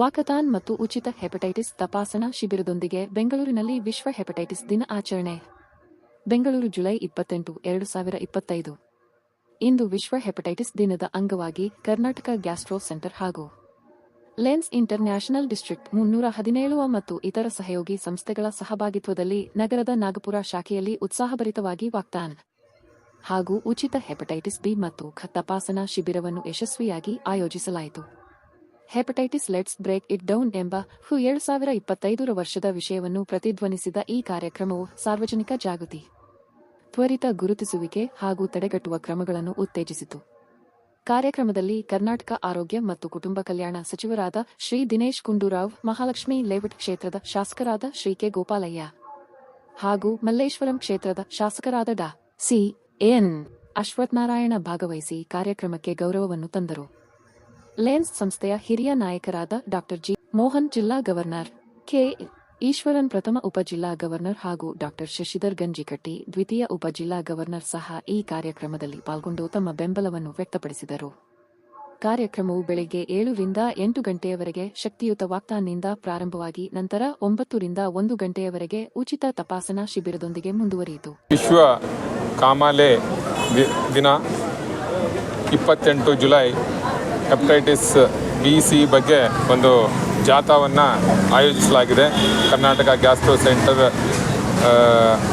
Walkathon ಮತ್ತು ಉಚಿತ hepatitis ತಪಾಸಣಾ ಶಿಬಿರದೊಂದಿಗೆ ಬೆಂಗಳೂರಿನಲ್ಲಿ ವಿಶ್ವ ಹೆಪಟೈಟಿಸ್ ದಿನ ಆಚರಣೆ. ಬೆಂಗಳೂರು ಜುಲೈ ಇಪ್ಪತ್ತೆಂಟು, ಎರಡು ಸಾವಿರ ಇಪ್ಪತ್ತೈದು. ಇಂದು ವಿಶ್ವ ಹೆಪಟೈಟಿಸ್ ದಿನದ ಅಂಗವಾಗಿ ಕರ್ನಾಟಕ ಗ್ಯಾಸ್ಟ್ರೋ ಸೆಂಟರ್ ಹಾಗೂ ಲೆನ್ಸ್ ಇಂಟರ್ನ್ಯಾಷನಲ್ ಡಿಸ್ಟ್ರಿಕ್ಟ್ ಮುನ್ನೂರ ಹದಿನೇಳು ಮತ್ತು ಇತರ ಸಹಯೋಗಿ ಸಂಸ್ಥೆಗಳ ಸಹಭಾಗಿತ್ವದಲ್ಲಿ ನಗರದ ನಾಗಪುರ ಶಾಖೆಯಲ್ಲಿ ಉತ್ಸಾಹಭರಿತವಾಗಿ ವಾಕ್ತಾನ್ ಹಾಗೂ ಉಚಿತ ಹೆಪಟೈಟಿಸ್ ಬಿ ಮತ್ತು ಖ ತಪಾಸಣಾ ಶಿಬಿರವನ್ನು ಯಶಸ್ವಿಯಾಗಿ ಆಯೋಜಿಸಲಾಯಿತು. Hepatitis let's break it down ಎಂಬ ಹು ಎರಡು ಸಾವಿರ ಇಪ್ಪತ್ತೈದರ ವರ್ಷದ ವಿಷಯವನ್ನು ಪ್ರತಿಧ್ವನಿಸಿದ ಈ ಕಾರ್ಯಕ್ರಮವು ಸಾರ್ವಜನಿಕ ಜಾಗೃತಿ, ತ್ವರಿತ ಗುರುತಿಸುವಿಕೆ ಹಾಗೂ ತಡೆಗಟ್ಟುವ ಕ್ರಮಗಳನ್ನು ಉತ್ತೇಜಿಸಿತು. ಕಾರ್ಯಕ್ರಮದಲ್ಲಿ ಕರ್ನಾಟಕ ಆರೋಗ್ಯ ಮತ್ತು ಕುಟುಂಬ ಕಲ್ಯಾಣ ಸಚಿವರಾದ ಶ್ರೀ ದಿನೇಶ್ ಗುಂಡೂರಾವ್, ಮಹಾಲಕ್ಷ್ಮಿ ಲೇಔಟ್ ಕ್ಷೇತ್ರದ ಶಾಸಕರಾದ ಶ್ರೀ ಕೆ ಗೋಪಾಲಯ್ಯ ಹಾಗೂ ಮಲ್ಲೇಶ್ವರಂ ಕ್ಷೇತ್ರದ ಶಾಸಕರಾದ ಡಾ ಸಿ ಎನ್ ಅಶ್ವತ್ಥನಾರಾಯಣ ಭಾಗವಹಿಸಿ ಕಾರ್ಯಕ್ರಮಕ್ಕೆ ಗೌರವವನ್ನು ತಂದರು. ಲೆನ್ಸ್ ಸಂಸ್ಥೆಯ ಹಿರಿಯ ನಾಯಕರಾದ ಡಾಕ್ಟರ್ ಜಿ. ಮೋಹನ್ ಜಿಲ್ಲಾ ಗವರ್ನರ್, ಕೆ. ಈಶ್ವರನ್ ಪ್ರಥಮ ಉಪಜಿಲ್ಲಾ ಗವರ್ನರ್ ಹಾಗೂ ಡಾಕ್ಟರ್ ಶಶಿಧರ್ ಗಂಜಿಕಟ್ಟಿ ದ್ವಿತೀಯ ಉಪಜಿಲ್ಲಾ ಗವರ್ನರ್ ಸಹ ಈ ಕಾರ್ಯಕ್ರಮದಲ್ಲಿ ಪಾಲ್ಗೊಂಡು ತಮ್ಮ ಬೆಂಬಲವನ್ನು ವ್ಯಕ್ತಪಡಿಸಿದರು. ಕಾರ್ಯಕ್ರಮವು ಬೆಳಗ್ಗೆ ಏಳರಿಂದ ಎಂಟು ಗಂಟೆಯವರೆಗೆ ಶಕ್ತಿಯುತ ವಾಕ್ತಾನ್ನಿಂದ ಪ್ರಾರಂಭವಾಗಿ ನಂತರ ಒಂಬತ್ತರಿಂದ ಒಂದು ಗಂಟೆಯವರೆಗೆ ಉಚಿತ ತಪಾಸಣಾ ಶಿಬಿರದೊಂದಿಗೆ ಮುಂದುವರಿಯಿತು. ವಿಶ್ವ ಕಾಮಾಲೆ ದಿನ, ಇಪ್ಪತ್ತೆಂಟು ಜುಲೈ ಹೆಪಟೈಟಿಸ್ ಬಿ ಸಿ ಬಗ್ಗೆ ಒಂದು ಜಾಥಾವನ್ನು ಆಯೋಜಿಸಲಾಗಿದೆ. ಕರ್ನಾಟಕ ಗ್ಯಾಸ್ಟ್ರೋ ಸೆಂಟರ್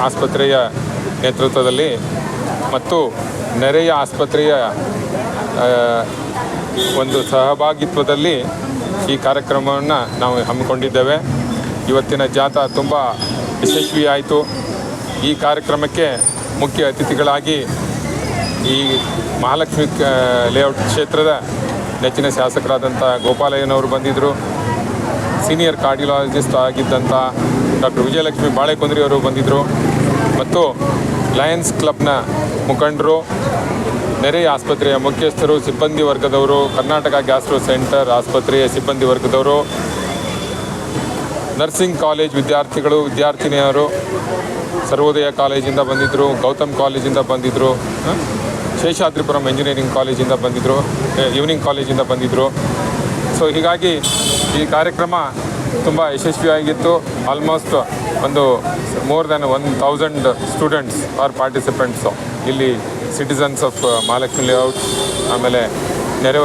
ಆಸ್ಪತ್ರೆಯ ನೇತೃತ್ವದಲ್ಲಿ ಮತ್ತು ನೆರೆಯ ಆಸ್ಪತ್ರೆಯ ಒಂದು ಸಹಭಾಗಿತ್ವದಲ್ಲಿ ಈ ಕಾರ್ಯಕ್ರಮವನ್ನು ನಾವು ಹಮ್ಮಿಕೊಂಡಿದ್ದೇವೆ. ಇವತ್ತಿನ ಜಾಥಾ ತುಂಬ ಯಶಸ್ವಿಯಾಯಿತು. ಈ ಕಾರ್ಯಕ್ರಮಕ್ಕೆ ಮುಖ್ಯ ಅತಿಥಿಗಳಾಗಿ ಈ ಮಹಾಲಕ್ಷ್ಮಿ ಲೇಔಟ್ ಕ್ಷೇತ್ರದ ನೆಚ್ಚಿನ ಶಾಸಕರಾದಂಥ ಗೋಪಾಲಯ್ಯನವರು ಬಂದಿದ್ದರು ಸೀನಿಯರ್ ಕಾರ್ಡಿಯಾಲಜಿಸ್ಟ್ ಆಗಿದ್ದಂಥ ಡಾಕ್ಟರ್ ವಿಜಯಲಕ್ಷ್ಮಿ ಬಾಳೆಕುಂದ್ರಿ ಅವರು ಬಂದಿದ್ದರು ಮತ್ತು ಲಯನ್ಸ್ ಕ್ಲಬ್ನ ಮುಖಂಡರು ನೆರೆಯ ಆಸ್ಪತ್ರೆಯ ಮುಖ್ಯಸ್ಥರು, ಸಿಬ್ಬಂದಿ ವರ್ಗದವರು, ಕರ್ನಾಟಕ ಗ್ಯಾಸ್ಟ್ರೋ ಸೆಂಟರ್ ಆಸ್ಪತ್ರೆಯ ಸಿಬ್ಬಂದಿ ವರ್ಗದವರು, ನರ್ಸಿಂಗ್ ಕಾಲೇಜ್ ವಿದ್ಯಾರ್ಥಿಗಳು, ವಿದ್ಯಾರ್ಥಿನಿಯರು, ಸರ್ವೋದಯ ಕಾಲೇಜಿಂದ ಬಂದಿದ್ದರು, ಗೌತಮ್ ಕಾಲೇಜಿಂದ ಬಂದಿದ್ದರು? ಶೇಷಾದ್ರಿಪುರಂ ಇಂಜಿನಿಯರಿಂಗ್ ಕಾಲೇಜಿಂದ ಬಂದಿದ್ದರು ಈವ್ನಿಂಗ್ ಕಾಲೇಜಿಂದ ಬಂದಿದ್ದರು ಸೊ ಹೀಗಾಗಿ ಈ ಕಾರ್ಯಕ್ರಮ ತುಂಬ ಯಶಸ್ವಿಯಾಗಿತ್ತು. ಆಲ್ಮೋಸ್ಟ್ ಒಂದು more than one thousand students are participants ಇಲ್ಲಿ ಸಿಟಿಸನ್ಸ್ ಆಫ್ ಮಹಾಲಕ್ಷ್ಮಿ ಲೇಔಟ್ ಆಮೇಲೆ ನೆರೆ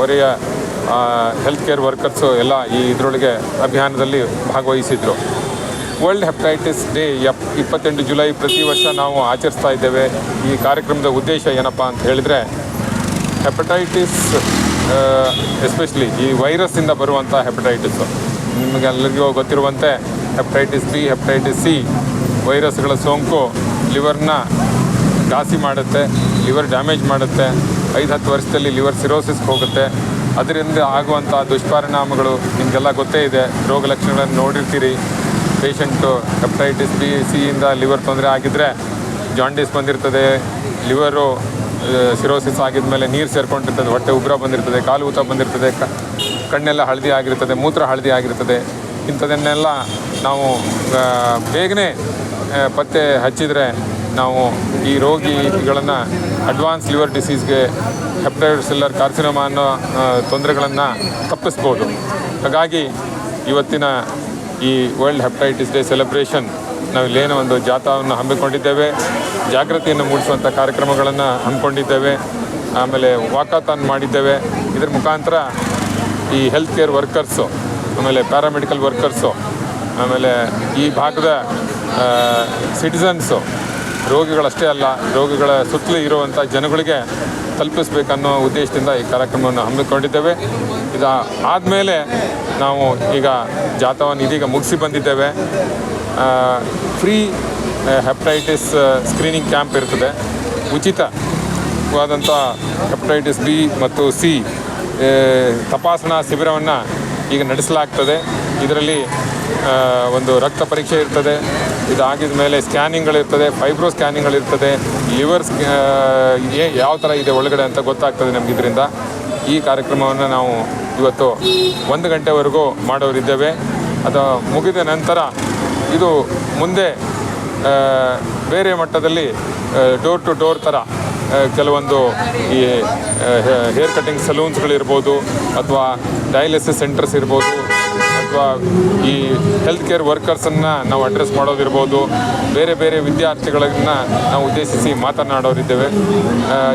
ಹೊರೆಯ ಹೆಲ್ತ್ ಕೇರ್ ವರ್ಕರ್ಸು ಎಲ್ಲ ಈ ಇದರೊಳಗೆ ಅಭಿಯಾನದಲ್ಲಿ ಭಾಗವಹಿಸಿದ್ರು. ವರ್ಲ್ಡ್ ಹೆಪಟೈಟಿಸ್ ಡೇ ಎಪ್ ಇಪ್ಪತ್ತೆಂಟು ಜುಲೈ ಪ್ರತಿ ವರ್ಷ ನಾವು ಆಚರಿಸ್ತಾ ಇದ್ದೇವೆ. ಈ ಕಾರ್ಯಕ್ರಮದ ಉದ್ದೇಶ ಏನಪ್ಪ ಅಂತ ಹೇಳಿದರೆ ಹೆಪಟೈಟಿಸ್ ಎಸ್ಪೆಷಲಿ ಈ ವೈರಸ್ಸಿಂದ ಬರುವಂಥ ಹೆಪಟೈಟಿಸು ನಿಮಗೆಲ್ಲರಿಗೂ ಗೊತ್ತಿರುವಂತೆ ಹೆಪಟೈಟಿಸ್ ಬಿ ಹೆಪಟೈಟಿಸ್ ಸಿ ವೈರಸ್ಗಳ ಸೋಂಕು ಲಿವರ್ನ ಘಾಸಿ ಮಾಡುತ್ತೆ, ಲಿವರ್ ಡ್ಯಾಮೇಜ್ ಮಾಡುತ್ತೆ, ಐದು ಹತ್ತು ವರ್ಷದಲ್ಲಿ ಲಿವರ್ ಸಿರೋಸಿಸ್ ಹೋಗುತ್ತೆ. ಅದರಿಂದ ಆಗುವಂಥ ದುಷ್ಪರಿಣಾಮಗಳು ನಿಮಗೆಲ್ಲ ಗೊತ್ತೇ ಇದೆ. ರೋಗ ಲಕ್ಷಣಗಳನ್ನು ನೋಡಿರ್ತೀರಿ. ಪೇಷಂಟು ಹೆಪ್ಟೈಟಿಸ್ ಬಿ ಸಿಯಿಂದ ಲಿವರ್ ತೊಂದರೆ ಆಗಿದ್ದರೆ ಜಾಂಡೀಸ್ ಬಂದಿರ್ತದೆ ಲಿವರು ಸಿರೋಸಿಸ್ ಆಗಿದ ಮೇಲೆ ನೀರು ಸೇರ್ಕೊಂಡಿರ್ತದೆ, ಹೊಟ್ಟೆ ಉಬ್ರ ಬಂದಿರ್ತದೆ, ಕಾಲು ಊತ ಬಂದಿರ್ತದೆ, ಕ, ಕಣ್ಣೆಲ್ಲ ಹಳದಿ ಆಗಿರ್ತದೆ, ಮೂತ್ರ ಹಳದಿ ಆಗಿರ್ತದೆ. ಇಂಥದನ್ನೆಲ್ಲ ನಾವು ಬೇಗನೆ ಪತ್ತೆ ಹಚ್ಚಿದರೆ ನಾವು ಈ ರೋಗಿಗಳನ್ನು ಅಡ್ವಾನ್ಸ್ ಲಿವರ್ ಡಿಸೀಸ್ಗೆ ಹೆಪ್ಟೈಟಿಸಿಲ್ಲರ್ ಕಾರ್ಸಿನೋಮಾ ಅನ್ನೋ ತೊಂದರೆಗಳನ್ನು ತಪ್ಪಿಸ್ಬೋದು. ಹಾಗಾಗಿ ಇವತ್ತಿನ ಈ ವರ್ಲ್ಡ್ ಹೆಪಟೈಟಿಸ್ ಡೇ ಸೆಲೆಬ್ರೇಷನ್ ನಾವು ಇಲ್ಲೇನೋ ಒಂದು ಜಾಥಾವನ್ನು ಹಮ್ಮಿಕೊಂಡಿದ್ದೇವೆ. ಜಾಗೃತಿಯನ್ನು ಮೂಡಿಸುವಂಥ ಕಾರ್ಯಕ್ರಮಗಳನ್ನು ಹಮ್ಮಿಕೊಂಡಿದ್ದೇವೆ. ಆಮೇಲೆ ವಾಕಾಥಾನ್ ಮಾಡಿದ್ದೇವೆ. ಇದರ ಮುಖಾಂತರ ಈ ಹೆಲ್ತ್ ಕೇರ್ ವರ್ಕರ್ಸು ಆಮೇಲೆ ಪ್ಯಾರಾಮೆಡಿಕಲ್ ವರ್ಕರ್ಸು ಆಮೇಲೆ ಈ ಭಾಗದ ಸಿಟಿಸನ್ಸು ರೋಗಿಗಳಷ್ಟೇ ಅಲ್ಲ, ರೋಗಿಗಳ ಸುತ್ತಲೂ ಇರುವಂಥ ಜನಗಳಿಗೆ ತಲುಪಿಸ್ಬೇಕನ್ನೋ ಉದ್ದೇಶದಿಂದ ಈ ಕಾರ್ಯಕ್ರಮವನ್ನು ಹಮ್ಮಿಕೊಂಡಿದ್ದೇವೆ. ಇದು ಆದಮೇಲೆ ನಾವು ಈಗ ಜಾಥಾವನ್ನು ಇದೀಗ ಮುಗಿಸಿ ಬಂದಿದ್ದೇವೆ. ಫ್ರೀ ಹೆಪಟೈಟಿಸ್ ಸ್ಕ್ರೀನಿಂಗ್ ಕ್ಯಾಂಪ್ ಇರ್ತದೆ. ಉಚಿತವಾದಂಥ ಹೆಪಟೈಟಿಸ್ ಬಿ ಮತ್ತು ಸಿ ತಪಾಸಣಾ ಶಿಬಿರವನ್ನು ಈಗ ನಡೆಸಲಾಗ್ತದೆ. ಇದರಲ್ಲಿ ಒಂದು ರಕ್ತ ಪರೀಕ್ಷೆ ಇರ್ತದೆ. ಇದಾಗಿದ ಮೇಲೆ ಸ್ಕ್ಯಾನಿಂಗ್ಗಳಿರ್ತದೆ ಫೈಬ್ರೋ ಸ್ಕ್ಯಾನಿಂಗ್ಗಳಿರ್ತದೆ ಲಿವರ್ ಸ್ಕ್ಯಾ ಯಾವ ಥರ ಇದೆ ಒಳಗಡೆ ಅಂತ ಗೊತ್ತಾಗ್ತದೆ ನಮಗಿದ್ರಿಂದ ಈ ಕಾರ್ಯಕ್ರಮವನ್ನು ನಾವು ಇವತ್ತು ಒಂದು ಗಂಟೆವರೆಗೂ ಮಾಡೋರಿದ್ದೇವೆ. ಅದು ಮುಗಿದ ನಂತರ ಇದು ಮುಂದೆ ಬೇರೆ ಮಟ್ಟದಲ್ಲಿ ಡೋರ್ ಟು ಡೋರ್ ಥರ ಕೆಲವೊಂದು ಈ ಹೇರ್ ಕಟಿಂಗ್ ಸಲೂನ್ಸ್ಗಳಿರ್ಬೋದು ಅಥವಾ ಡಯಾಲಿಸಿಸ್ ಸೆಂಟರ್ಸ್ ಇರ್ಬೋದು. ಅಥವಾ ಈ ಹೆಲ್ತ್ ಕೇರ್ ವರ್ಕರ್ಸನ್ನು ನಾವು ಅಡ್ರೆಸ್ ಮಾಡೋದಿರ್ಬೋದು. ಬೇರೆ ಬೇರೆ ವಿದ್ಯಾರ್ಥಿಗಳನ್ನು ನಾವು ಉದ್ದೇಶಿಸಿ ಮಾತನಾಡೋರಿದ್ದೇವೆ.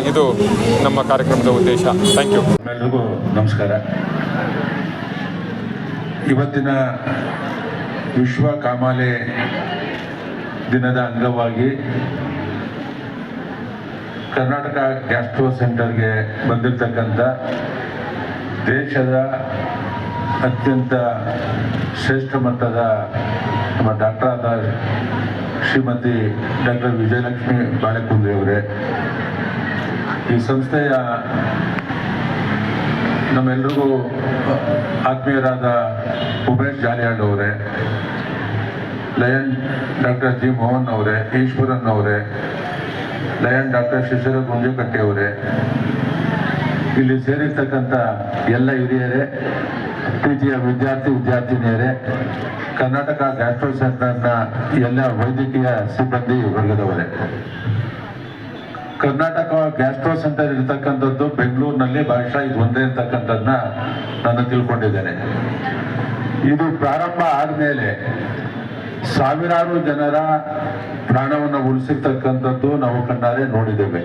ಇದು ನಮ್ಮ ಕಾರ್ಯಕ್ರಮದ ಉದ್ದೇಶ. ಥ್ಯಾಂಕ್ ಯು ಎಲ್ರಿಗೂ ನಮಸ್ಕಾರ. ಇವತ್ತಿನ ವಿಶ್ವ ಕಾಮಾಲೆ ದಿನದ ಅಂಗವಾಗಿ ಕರ್ನಾಟಕ ಗ್ಯಾಸ್ಟ್ರೋ ಸೆಂಟರ್ಗೆ ಬಂದಿರತಕ್ಕಂಥ ದೇಶದ ಅತ್ಯಂತ ಶ್ರೇಷ್ಠ ಮಟ್ಟದ ನಮ್ಮ ಡಾಕ್ಟರ್ ಆದ ಶ್ರೀಮತಿ ಡಾಕ್ಟರ್ ವಿಜಯಲಕ್ಷ್ಮಿ ಬಾಳೆಕುಂದ್ರಿ ಅವರೇ. ಈ ಸಂಸ್ಥೆಯ ನಮ್ಮೆಲ್ರಿಗೂ ಆತ್ಮೀಯರಾದ ಉಮೇಶ್ ಜಾಲಿಯಾಳ್ ಅವರೇ, ಲಯನ್ ಡಾಕ್ಟರ್ ಜಿ ಮೋಹನ್ ಅವರೇ, ಈಶ್ವರನ್ ಅವರೇ, ಲಯನ್ ಡಾಕ್ಟರ್ ಶಿಶಿರ ಗುಂಜಕಟ್ಟಿ ಅವರೇ. ಇಲ್ಲಿ ಸೇರಿರ್ತಕ್ಕಂಥ ಎಲ್ಲ ಹಿರಿಯರೇ ಪ್ರೀತಿಯ ವಿದ್ಯಾರ್ಥಿ ವಿದ್ಯಾರ್ಥಿನಿಯರೇ, ಕರ್ನಾಟಕ ಗ್ಯಾಸ್ಟ್ರೋ ಸೆಂಟರ್ನ ಎಲ್ಲ ವೈದ್ಯಕೀಯ ಸಿಬ್ಬಂದಿ ವರ್ಗದವರೇ. ಕರ್ನಾಟಕ ಗ್ಯಾಸ್ಟ್ರೋ ಸೆಂಟರ್ ಇರತಕ್ಕಂಥದ್ದು ಬೆಂಗಳೂರಿನಲ್ಲಿ ಬಹುಶಃ ಇದು ಒಂದೇ ಇರ್ತಕ್ಕಂಥದ್ದನ್ನ ನಾನು ತಿಳ್ಕೊಂಡಿದ್ದೇನೆ. ಇದು ಪ್ರಾರಂಭ ಆದಮೇಲೆ ಸಾವಿರಾರು ಜನರ ಪ್ರಾಣವನ್ನು ಉಳಿಸಿರ್ತಕ್ಕಂಥದ್ದು ನಾವು ಕಣ್ಣಾರೆ ನೋಡಿದ್ದೇವೆ.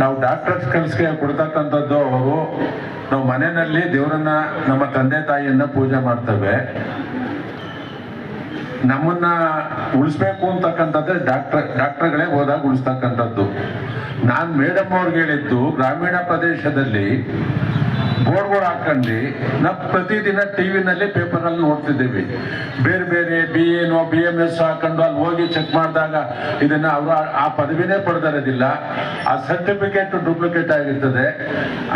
ನಾವು ಡಾಕ್ಟರ್ಸ್ ಕೆಲಸಕ್ಕೆ ಕೊಡ್ತಕ್ಕಂಥದ್ದು ಅವರು ನಾವು ಮನೆಯಲ್ಲಿ ದೇವರನ್ನ, ನಮ್ಮ ತಂದೆ ತಾಯಿಯನ್ನ ಪೂಜೆ ಮಾಡ್ತೇವೆ. ನಮ್ಮನ್ನ ಉಳಿಸ್ಬೇಕು ಅಂತಕ್ಕಂಥದ್ದೇ ಡಾಕ್ಟರ್, ಡಾಕ್ಟರ್ಗಳೇ ಹೋದಾಗ ಉಳಿಸ್ತಕ್ಕಂಥದ್ದು. ನಾನು ಮೇಡಮ್ ಅವ್ರಿಗೆ ಹೇಳಿದ್ದು, ಗ್ರಾಮೀಣ ಪ್ರದೇಶದಲ್ಲಿ ಬೋರ್ಡ್ಗಳು ಹಾಕೊಂಡು ನಾವು ಪ್ರತಿದಿನ ಟಿ ವಿನಲ್ಲಿ ಪೇಪರಲ್ಲಿ ನೋಡ್ತಿದ್ದೀವಿ. ಬೇರೆ ಬೇರೆ ಬಿ ಏನೋ ಬಿ ಎಂ ಎಸ್ ಹಾಕೊಂಡು ಅಲ್ಲಿ ಹೋಗಿ ಚೆಕ್ ಮಾಡಿದಾಗ ಇದನ್ನ ಅವರು ಆ ಪದವಿನೇ ಪಡೆದಿರೋದಿಲ್ಲ. ಆ ಸರ್ಟಿಫಿಕೇಟ್ ಡೂಪ್ಲಿಕೇಟ್ ಆಗಿರ್ತದೆ.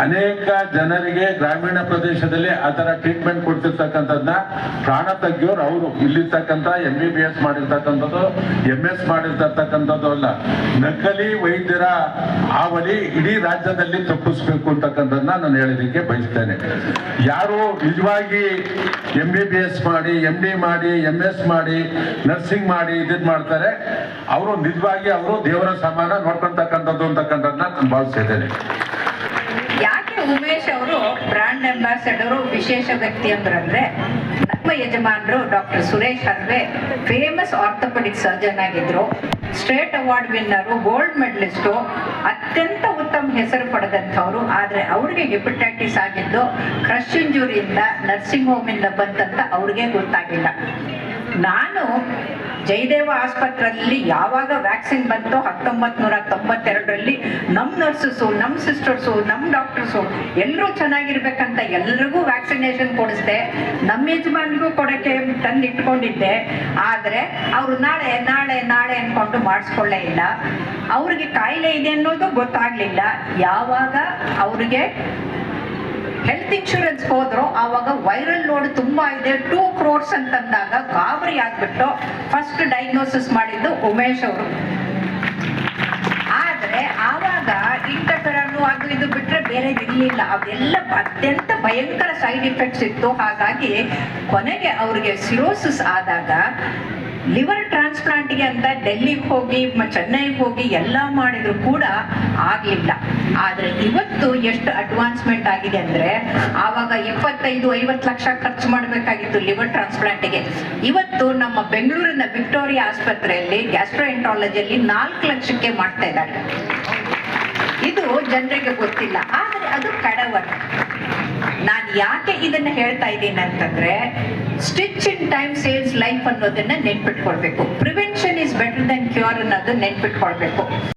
ಅನೇಕ ಜನರಿಗೆ ಗ್ರಾಮೀಣ ಪ್ರದೇಶದಲ್ಲಿ ಆ ಥರ ಟ್ರೀಟ್ಮೆಂಟ್ ಕೊಡ್ತಿರ್ತಕ್ಕಂಥದ್ದನ್ನ ಪ್ರಾಣ ತಗ್ಗಿಯೋರು ಅವರು. ಇಲ್ಲಿರ್ತಕ್ಕಂಥ ಎಂ ಬಿ ಬಿ ಎಸ್ ಮಾಡಿರ್ತಕ್ಕಂಥದ್ದು ಎಂ ಎಸ್ ಮಾಡಿರ್ತಕ್ಕಂಥದ್ದು ಅಲ್ಲ. ನಕಲಿ ವೈದ್ಯರ ಹಾವಳಿ ಇಡೀ ರಾಜ್ಯದಲ್ಲಿ ತಪ್ಪಿಸ್ಬೇಕು ಅಂತಕ್ಕಂಥದ್ದನ್ನ ನಾನು ಹೇಳೋದಕ್ಕೆ ಬಯಸ್ತೇನೆ. ಯಾರು ನಿಜವಾಗಿ ಎಂ ಬಿ ಬಿ ಎಸ್ ಮಾಡಿ ಎಂ ಡಿ ಮಾಡಿ ಎಂ ಎಸ್ ಮಾಡಿ ನರ್ಸಿಂಗ್ ಮಾಡಿ ಇದ್ ಮಾಡ್ತಾರೆ, ಅವರು ನಿಜವಾಗಿ ಅವರು ದೇವರ ಸಮಾನ ನೋಡ್ಕೊಂತಕ್ಕಂಥದ್ದು ಅಂತಕ್ಕಂಥದ್ದನ್ನ ನಾನು ಭಾವಿಸಿದ್ದೇನೆ ಯಾಕೆ ಉಮೇಶ್ ಅವರು ಬ್ರಾಂಡ್ ಅಂಬಾಸಡರು, ವಿಶೇಷ ವ್ಯಕ್ತಿ ಅಂದ್ರೆ ನಮ್ಮ ಯಜಮಾನರು doctor Suresh Harve famous orthopaedic surgeon ಆಗಿದ್ರು. State award winner, gold medallist, ಅತ್ಯಂತ ಉತ್ತಮ ಹೆಸರು ಪಡೆದಂಥವ್ರು. ಆದರೆ ಅವ್ರಿಗೆ ಹೆಪಟೈಟಿಸ್ ಆಗಿದ್ದು, ಕ್ರಶ್ ಇಂಜುರಿಯಿಂದ ನರ್ಸಿಂಗ್ ಹೋಮಿಂದ ಬಂತಂತ ಅವ್ರಿಗೆ ಗೊತ್ತಾಗಿಲ್ಲ. ನಾನು ಜಯದೇವ ಆಸ್ಪತ್ರೆಯಲ್ಲಿ ಯಾವಾಗ ವ್ಯಾಕ್ಸಿನ್ ಬಂತೋ ಹತ್ತೊಂಬತ್ ನೂರ ತೊಂಬತ್ತೆರಡರಲ್ಲಿ ನಮ್ಮ ನರ್ಸಸ್ಸು ನಮ್ಮ ಸಿಸ್ಟರ್ಸು ನಮ್ಮ ಡಾಕ್ಟರ್ಸು ಎಲ್ಲರೂ ಚೆನ್ನಾಗಿರ್ಬೇಕಂತ ಎಲ್ರಿಗೂ ವ್ಯಾಕ್ಸಿನೇಷನ್ ಕೊಡಿಸ್ದೆ. ನಮ್ಮ ಯಜಮಾನ್ಗೂ ಕೊಡೋಕ್ಕೆ ತಂದು ಇಟ್ಕೊಂಡಿದ್ದೆ ಆದರೆ ಅವರು ನಾಳೆ ನಾಳೆ ನಾಳೆ ಅಂದ್ಕೊಂಡು ಮಾಡಿಸ್ಕೊಳ್ಳೇ ಇಲ್ಲ. ಅವರಿಗೆ ಕಾಯಿಲೆ ಇದೆ ಅನ್ನೋದು ಗೊತ್ತಾಗಲಿಲ್ಲ. ಯಾವಾಗ ಅವ್ರಿಗೆ ಹೆಲ್ತ್ ಇನ್ಶೂರೆನ್ಸ್ ಹೋದ್ರು, ಆವಾಗ ವೈರಲ್ ಲೋಡ್ ತುಂಬಾ ಇದೆ. ಟೂ ಕ್ರೋರ್ಸ್ ಅಂತಂದಾಗ ಗಾಬರಿ ಆಗ್ಬಿಟ್ಟು ಫಸ್ಟ್ ಡಯಾಗ್ನೋಸಿಸ್ ಮಾಡಿದ್ದು ಉಮೇಶ್ ಅವರು. ಆದ್ರೆ ಆವಾಗ ಇಂಟರ್ಫೆರನ್ನು ಅದು ಇದು ಬಿಟ್ರೆ ಬೇರೆ ಇರಲಿಲ್ಲ. ಅವೆಲ್ಲ ಅತ್ಯಂತ ಭಯಂಕರ ಸೈಡ್ ಇಫೆಕ್ಟ್ಸ್ ಇತ್ತು. ಹಾಗಾಗಿ ಕೊನೆಗೆ ಅವ್ರಿಗೆ ಸಿರೋಸಿಸ್ ಆದಾಗ ಲಿವರ್ ಟ್ರಾನ್ಸ್ಪ್ಲಾಂಟ್ಗೆ ಅಂತ ಡೆಲ್ಲಿಗೆ ಹೋಗಿ ಚೆನ್ನೈಗೆ ಹೋಗಿ ಎಲ್ಲ ಮಾಡಿದ್ರು ಕೂಡ ಆಗಲಿಲ್ಲ. ಆದರೆ ಇವತ್ತು ಎಷ್ಟು ಅಡ್ವಾನ್ಸ್ಮೆಂಟ್ ಆಗಿದೆ ಅಂದ್ರೆ ಆವಾಗ ಇಪ್ಪತ್ತೈದು, ಐವತ್ತು ಲಕ್ಷ ಖರ್ಚು ಮಾಡಬೇಕಾಗಿತ್ತು ಲಿವರ್ ಟ್ರಾನ್ಸ್ಪ್ಲಾಂಟ್ಗೆ ಇವತ್ತು ನಮ್ಮ ಬೆಂಗಳೂರಿನ ವಿಕ್ಟೋರಿಯಾ ಆಸ್ಪತ್ರೆಯಲ್ಲಿ ಗ್ಯಾಸ್ಟ್ರೋಎಂಟ್ರಾಲಜಿಯಲ್ಲಿ ನಾಲ್ಕು ಲಕ್ಷಕ್ಕೆ ಮಾಡ್ತಾ ಇದ್ದಾರೆ. ಇದು ಜನರಿಗೆ ಗೊತ್ತಿಲ್ಲ. ಆದರೆ ಅದು ಕಡವರ್ ನಾನು ಯಾಕೆ ಇದನ್ನ ಹೇಳ್ತಾ ಇದ್ದೀನಿ ಅಂತಂದ್ರೆ stitch in time saves life ಅನ್ನೋದನ್ನ ನೆನ್ಪಿಟ್ಕೊಳ್ಬೇಕು. Prevention is better than cure ಅನ್ನೋದು ನೆನ್ಪಿಟ್ಕೊಳ್ಬೇಕು.